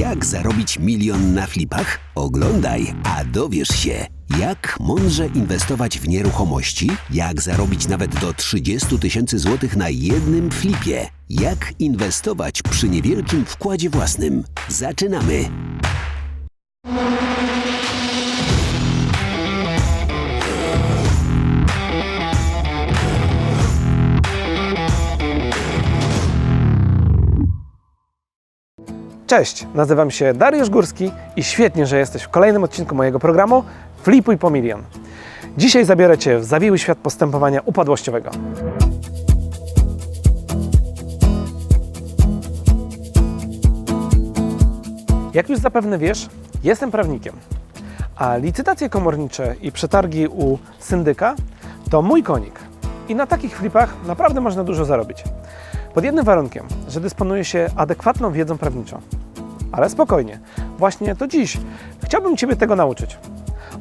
Jak zarobić milion na flipach? Oglądaj, a dowiesz się, jak mądrze inwestować w nieruchomości, jak zarobić nawet do 30 tysięcy złotych na jednym flipie, jak inwestować przy niewielkim wkładzie własnym. Zaczynamy! Cześć, nazywam się Dariusz Górski i świetnie, że jesteś w kolejnym odcinku mojego programu Flipuj po milion. Dzisiaj zabiorę Cię w zawiły świat postępowania upadłościowego. Jak już zapewne wiesz, jestem prawnikiem, a licytacje komornicze i przetargi u syndyka to mój konik. I na takich flipach naprawdę można dużo zarobić. Pod jednym warunkiem, że dysponuje się adekwatną wiedzą prawniczą. Ale spokojnie, właśnie to dziś chciałbym Ciebie tego nauczyć.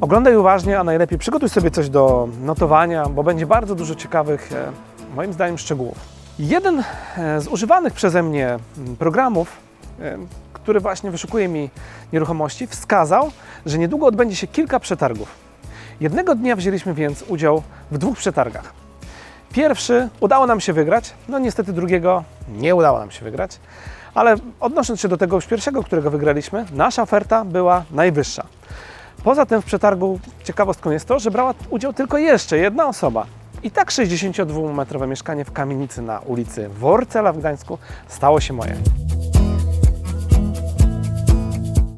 Oglądaj uważnie, a najlepiej przygotuj sobie coś do notowania, bo będzie bardzo dużo ciekawych, e, moim zdaniem, szczegółów. Jeden e, z używanych przeze mnie mm, programów, e, który właśnie wyszukuje mi nieruchomości, wskazał, że niedługo odbędzie się kilka przetargów. Jednego dnia wzięliśmy więc udział w dwóch przetargach. Pierwszy udało nam się wygrać, no niestety drugiego nie udało nam się wygrać, ale odnosząc się do tego pierwszego, którego wygraliśmy, nasza oferta była najwyższa. Poza tym w przetargu ciekawostką jest to, że brała udział tylko jeszcze jedna osoba. I tak 62-metrowe mieszkanie w kamienicy na ulicy Worcela w Gdańsku stało się moje.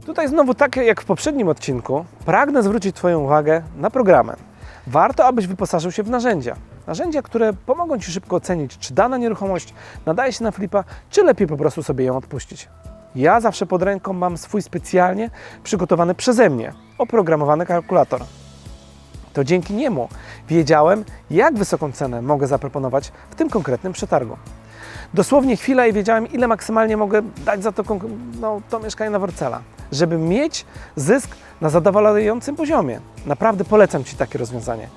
Tutaj znowu tak jak w poprzednim odcinku, pragnę zwrócić Twoją uwagę na programy. Warto, abyś wyposażył się w narzędzia. Narzędzia, które pomogą Ci szybko ocenić, czy dana nieruchomość nadaje się na flipa, czy lepiej po prostu sobie ją odpuścić. Ja zawsze pod ręką mam swój specjalnie przygotowany przeze mnie oprogramowany kalkulator. To dzięki niemu wiedziałem, jak wysoką cenę mogę zaproponować w tym konkretnym przetargu. Dosłownie chwila i wiedziałem, ile maksymalnie mogę dać za to, no, to mieszkanie na Worcela, żeby mieć zysk na zadowalającym poziomie. Naprawdę polecam Ci takie rozwiązanie.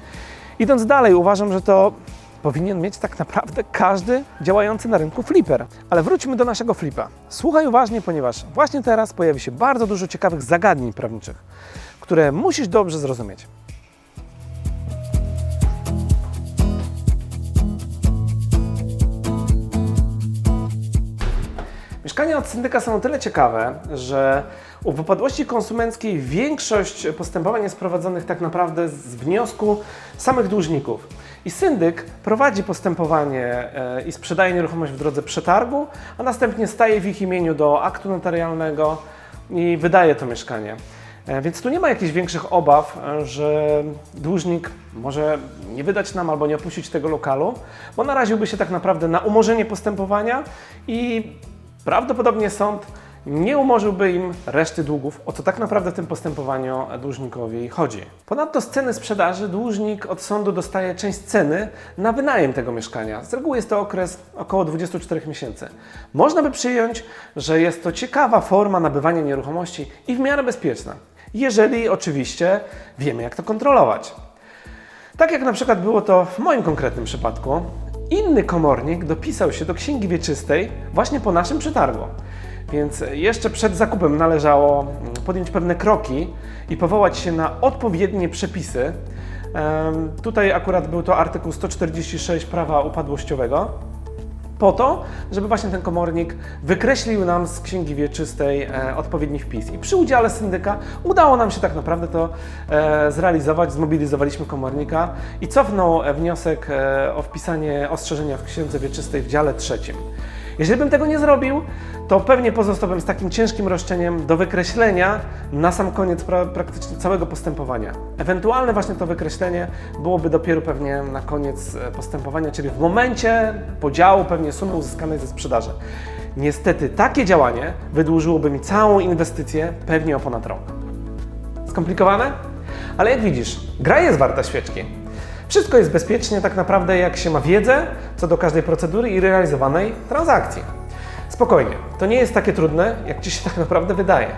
Idąc dalej, uważam, że to powinien mieć tak naprawdę każdy działający na rynku flipper. Ale wróćmy do naszego flipa. Słuchaj uważnie, ponieważ właśnie teraz pojawi się bardzo dużo ciekawych zagadnień prawniczych, które musisz dobrze zrozumieć. Mieszkania od syndyka są o tyle ciekawe, że u wypadłości konsumenckiej większość postępowań jest prowadzonych tak naprawdę z wniosku samych dłużników. I syndyk prowadzi postępowanie e, i sprzedaje nieruchomość w drodze przetargu, a następnie staje w ich imieniu do aktu notarialnego i wydaje to mieszkanie. E, Więc tu nie ma jakichś większych obaw, e, że dłużnik może nie wydać nam albo nie opuścić tego lokalu, bo naraziłby się tak naprawdę na umorzenie postępowania i prawdopodobnie sąd nie umorzyłby im reszty długów, o co tak naprawdę w tym postępowaniu dłużnikowi chodzi. Ponadto z ceny sprzedaży dłużnik od sądu dostaje część ceny na wynajem tego mieszkania. Z reguły jest to okres około 24 miesięcy. Można by przyjąć, że jest to ciekawa forma nabywania nieruchomości i w miarę bezpieczna, jeżeli oczywiście wiemy jak to kontrolować. Tak jak na przykład było to w moim konkretnym przypadku, inny komornik dopisał się do księgi wieczystej właśnie po naszym przetargu. Więc jeszcze przed zakupem należało mm, podjąć pewne kroki i powołać się na odpowiednie przepisy. Tutaj akurat był to artykuł 146 prawa upadłościowego po to, żeby właśnie ten komornik wykreślił nam z księgi wieczystej e, odpowiedni wpis. I przy udziale syndyka udało nam się tak naprawdę to e, zrealizować. Zmobilizowaliśmy komornika i cofnął e, wniosek o wpisanie ostrzeżenia w księdze wieczystej w dziale trzecim. Jeżeli bym tego nie zrobił, to pewnie pozostałbym z takim ciężkim roszczeniem do wykreślenia na sam koniec pra praktycznie całego postępowania. Ewentualne właśnie to wykreślenie byłoby dopiero pewnie na koniec e, postępowania, czyli w momencie podziału pewnie sumy uzyskanej ze sprzedaży. Niestety takie działanie wydłużyłoby mi całą inwestycję pewnie o ponad rok. Skomplikowane? Ale jak widzisz, gra jest warta świeczki. Wszystko jest bezpiecznie tak naprawdę jak się ma wiedzę co do każdej procedury i realizowanej transakcji. Spokojnie, to nie jest takie trudne, jak Ci się tak naprawdę wydaje.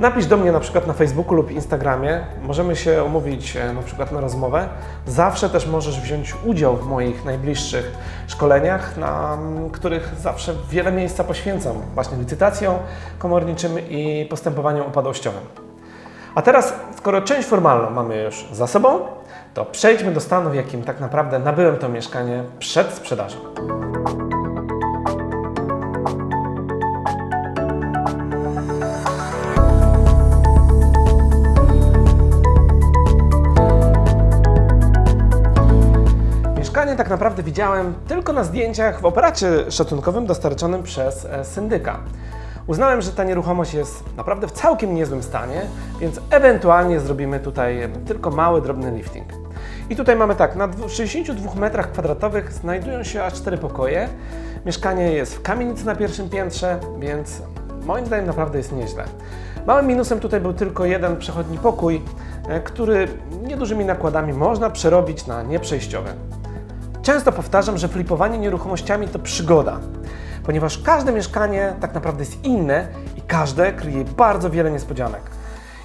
Napisz do mnie na przykład na Facebooku lub Instagramie. Możemy się umówić e, na przykład na rozmowę. Zawsze też możesz wziąć udział w moich najbliższych szkoleniach, na których zawsze wiele miejsca poświęcam właśnie licytacjom komorniczym i postępowaniom upadłościowym. A teraz, skoro część formalną mamy już za sobą, to przejdźmy do stanu, w jakim tak naprawdę nabyłem to mieszkanie przed sprzedażą. Mieszkanie tak naprawdę widziałem tylko na zdjęciach w operacie szacunkowym dostarczonym przez e, syndyka. Uznałem, że ta nieruchomość jest naprawdę w całkiem niezłym stanie, więc ewentualnie zrobimy tutaj tylko mały, drobny lifting. I tutaj mamy tak, na dwu- 62 metrach kwadratowych znajdują się aż 4 pokoje. Mieszkanie jest w kamienicy na pierwszym piętrze, więc moim zdaniem naprawdę jest nieźle. Małym minusem tutaj był tylko jeden przechodni pokój, e, który niedużymi nakładami można przerobić na nieprzejściowy. Często powtarzam, że flipowanie nieruchomościami to przygoda, ponieważ każde mieszkanie tak naprawdę jest inne i każde kryje bardzo wiele niespodzianek.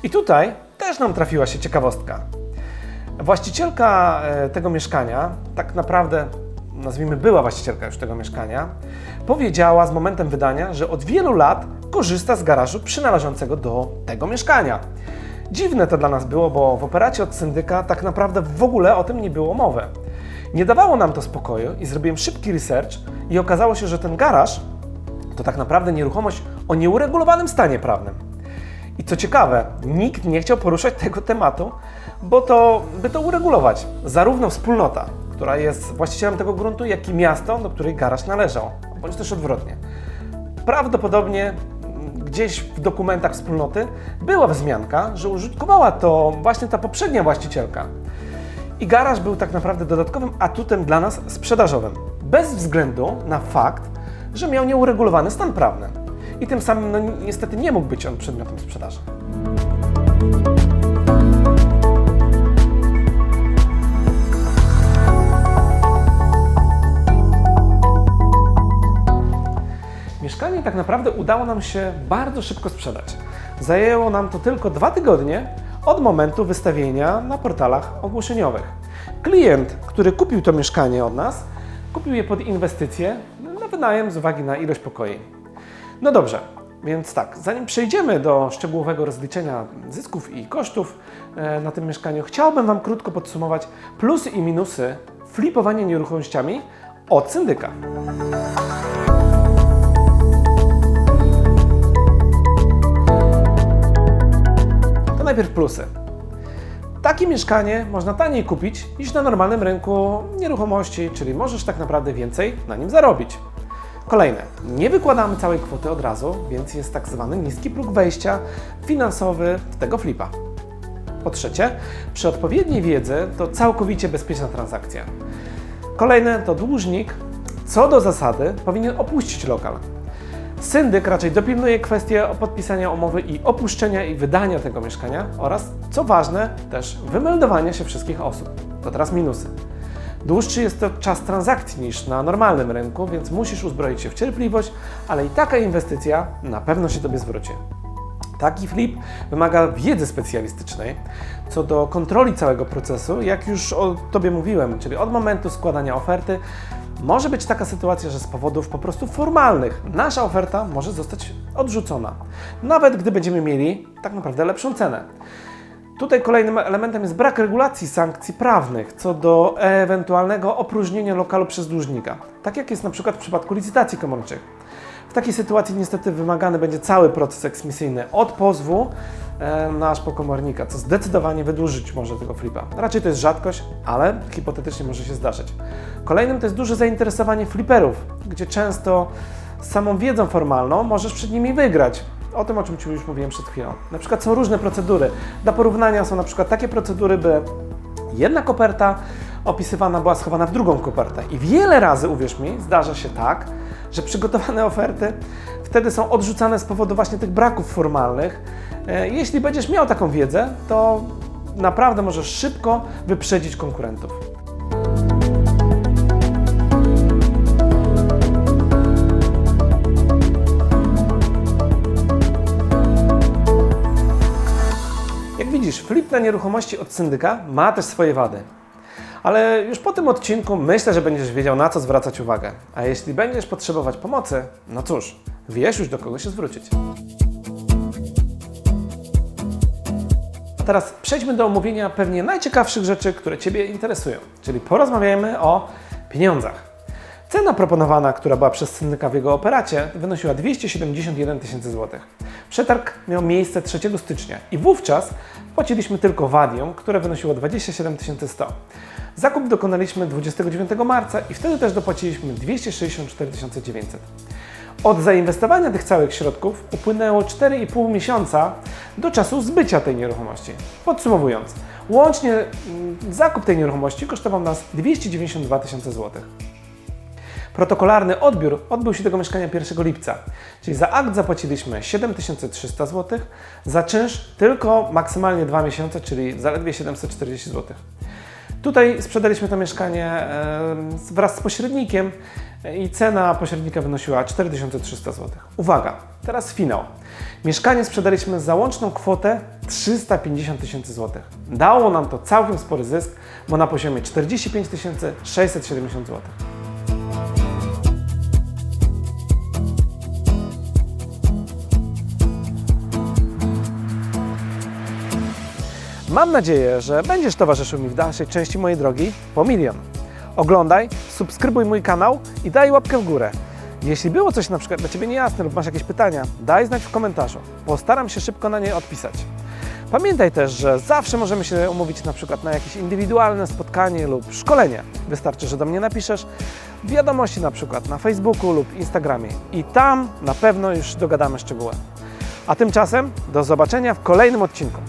I tutaj też nam trafiła się ciekawostka. Właścicielka e, tego mieszkania, tak naprawdę nazwijmy była właścicielka już tego mieszkania, powiedziała z momentem wydania, że od wielu lat korzysta z garażu przynależącego do tego mieszkania. Dziwne to dla nas było, bo w operacie od syndyka tak naprawdę w ogóle o tym nie było mowy. Nie dawało nam to spokoju i zrobiłem szybki research i okazało się, że ten garaż to tak naprawdę nieruchomość o nieuregulowanym stanie prawnym. I co ciekawe, nikt nie chciał poruszać tego tematu, bo to, by to uregulować. Zarówno wspólnota, która jest właścicielem tego gruntu, jak i miasto, do której garaż należał, bądź też odwrotnie. Prawdopodobnie gdzieś w dokumentach wspólnoty była wzmianka, że użytkowała to właśnie ta poprzednia właścicielka. I garaż był tak naprawdę dodatkowym atutem dla nas sprzedażowym, bez względu na fakt, że miał nieuregulowany stan prawny. I tym samym no, niestety nie mógł być on przedmiotem sprzedaży. Mieszkanie tak naprawdę udało nam się bardzo szybko sprzedać. Zajęło nam to tylko dwa tygodnie od momentu wystawienia na portalach ogłoszeniowych. Klient, który kupił to mieszkanie od nas, kupił je pod inwestycje na wynajem z uwagi na ilość pokoi. No dobrze, więc tak, zanim przejdziemy do szczegółowego rozliczenia zysków i kosztów e, na tym mieszkaniu, chciałbym Wam krótko podsumować plusy i minusy flipowania nieruchomościami od syndyka. To najpierw plusy. Takie mieszkanie można taniej kupić niż na normalnym rynku nieruchomości, czyli możesz tak naprawdę więcej na nim zarobić. Kolejne. Nie wykładamy całej kwoty od razu, więc jest tak zwany niski próg wejścia finansowy tego flipa. Po trzecie, przy odpowiedniej wiedzy to całkowicie bezpieczna transakcja. Kolejne to dłużnik, co do zasady, powinien opuścić lokal. Syndyk raczej dopilnuje kwestię podpisania umowy i opuszczenia i wydania tego mieszkania oraz, co ważne, też wymeldowania się wszystkich osób. To teraz minusy. Dłuższy jest to czas transakcji niż na normalnym rynku, więc musisz uzbroić się w cierpliwość, ale i taka inwestycja na pewno się Tobie zwróci. Taki flip wymaga wiedzy specjalistycznej co do kontroli całego procesu, jak już o Tobie mówiłem, czyli od momentu składania oferty. Może być taka sytuacja, że z powodów po prostu formalnych nasza oferta może zostać odrzucona, nawet gdy będziemy mieli tak naprawdę lepszą cenę. Tutaj kolejnym elementem jest brak regulacji sankcji prawnych co do ewentualnego opróżnienia lokalu przez dłużnika, tak jak jest na przykład w przypadku licytacji komorniczych. W takiej sytuacji niestety wymagany będzie cały proces eksmisyjny od pozwu e, na aż po komornika, co zdecydowanie wydłużyć może tego flipa. Raczej to jest rzadkość, ale hipotetycznie może się zdarzyć. Kolejnym to jest duże zainteresowanie fliperów, gdzie często samą wiedzą formalną możesz przed nimi wygrać. O tym, o czym Ci już mówiłem przed chwilą. Na przykład są różne procedury. Dla porównania są na przykład takie procedury, by jedna koperta opisywana była schowana w drugą kopertę. I wiele razy, uwierz mi, zdarza się tak, że przygotowane oferty wtedy są odrzucane z powodu właśnie tych braków formalnych. E, Jeśli będziesz miał taką wiedzę, to naprawdę możesz szybko wyprzedzić konkurentów. Widzisz, flip na nieruchomości od syndyka ma też swoje wady. Ale już po tym odcinku myślę, że będziesz wiedział na co zwracać uwagę. A jeśli będziesz potrzebować pomocy, no cóż, wiesz już do kogo się zwrócić. Teraz przejdźmy do omówienia pewnie najciekawszych rzeczy, które Ciebie interesują, czyli porozmawiajmy o pieniądzach. Cena proponowana, która była przez syndyka w jego operacie, wynosiła 271 tysięcy złotych. Przetarg miał miejsce 3 stycznia i wówczas płaciliśmy tylko wadium, które wynosiło 27 100. Zakup dokonaliśmy 29 marca i wtedy też dopłaciliśmy 264 900. Od zainwestowania tych całych środków upłynęło 4,5 miesiąca do czasu zbycia tej nieruchomości. Podsumowując, łącznie mm, zakup tej nieruchomości kosztował nas 292 tysiące złotych. Protokolarny odbiór odbył się tego mieszkania 1 lipca, czyli za akt zapłaciliśmy 7300 zł, za czynsz tylko maksymalnie 2 miesiące, czyli zaledwie 740 zł. Tutaj sprzedaliśmy to mieszkanie wraz z pośrednikiem i cena pośrednika wynosiła 4300 zł. Uwaga, teraz finał. Mieszkanie sprzedaliśmy za łączną kwotę 350 tysięcy złotych. Dało nam to całkiem spory zysk, bo na poziomie 45 670 zł. Mam nadzieję, że będziesz towarzyszył mi w dalszej części mojej drogi po milion. Oglądaj, subskrybuj mój kanał i daj łapkę w górę. Jeśli było coś na przykład dla Ciebie niejasne lub masz jakieś pytania, daj znać w komentarzu. Postaram się szybko na nie odpisać. Pamiętaj też, że zawsze możemy się umówić na przykład na jakieś indywidualne spotkanie lub szkolenie. Wystarczy, że do mnie napiszesz wiadomości na przykład na Facebooku lub Instagramie i tam na pewno już dogadamy szczegóły. A tymczasem do zobaczenia w kolejnym odcinku.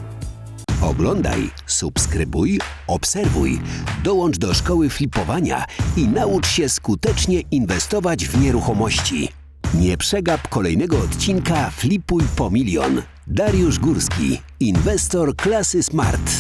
Oglądaj, subskrybuj, obserwuj, dołącz do szkoły flipowania i naucz się skutecznie inwestować w nieruchomości. Nie przegap kolejnego odcinka Flipuj po milion. Dariusz Górski, inwestor klasy Smart.